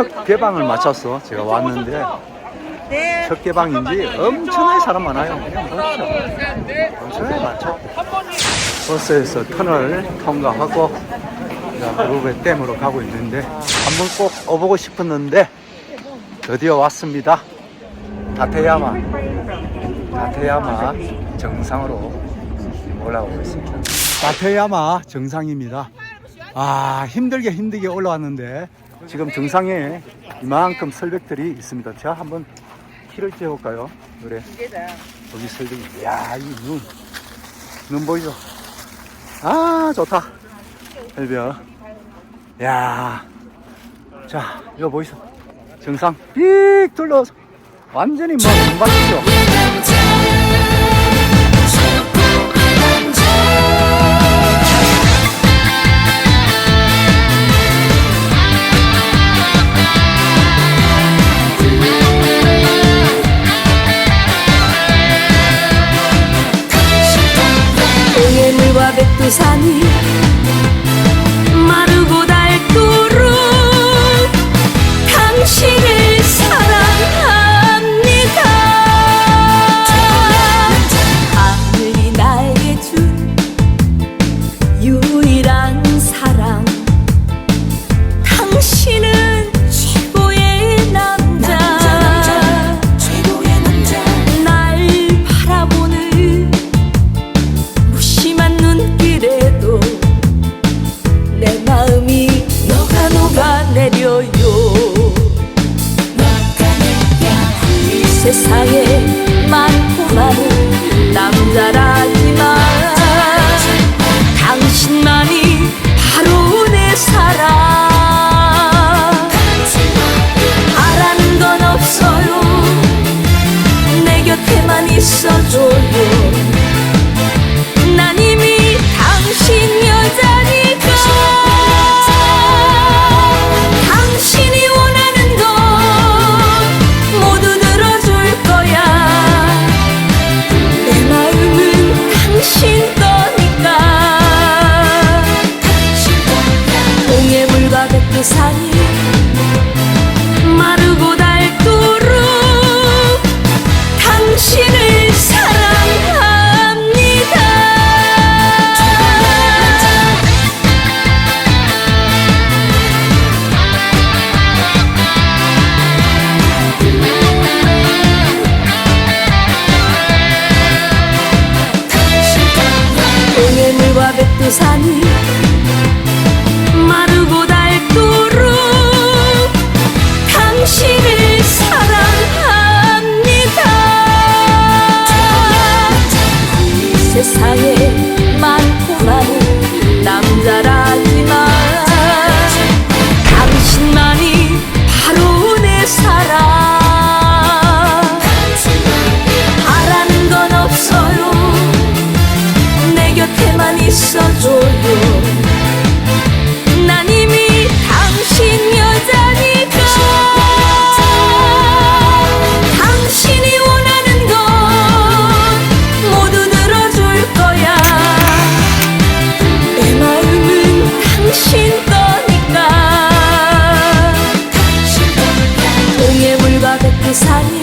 첫 개방을 마쳤어. 제가 왔는데 첫 개방인지 엄청나게 사람 많아요. 엄청나게 많죠. 버스에서 터널 통과하고 루베 댐으로 가고 있는데 한번 꼭 와보고 싶었는데 드디어 왔습니다. 다테야마 다테야마 정상으로 올라오고 있습니다. 다테야마 정상입니다. 아 힘들게 힘들게 올라왔는데 지금 정상에 이만큼 설백들이 있습니다. 제가 한번 키를 재볼까요? 그래. 여기 설백이. 이야 이 눈. 눈 보이죠? 아 좋다. 설벽. 야. 자 이거 보이소? 정상 삑 둘러서 완전히 뭐 금방이죠. σαν 세상에 많고 많은 남자라지만 山。pesar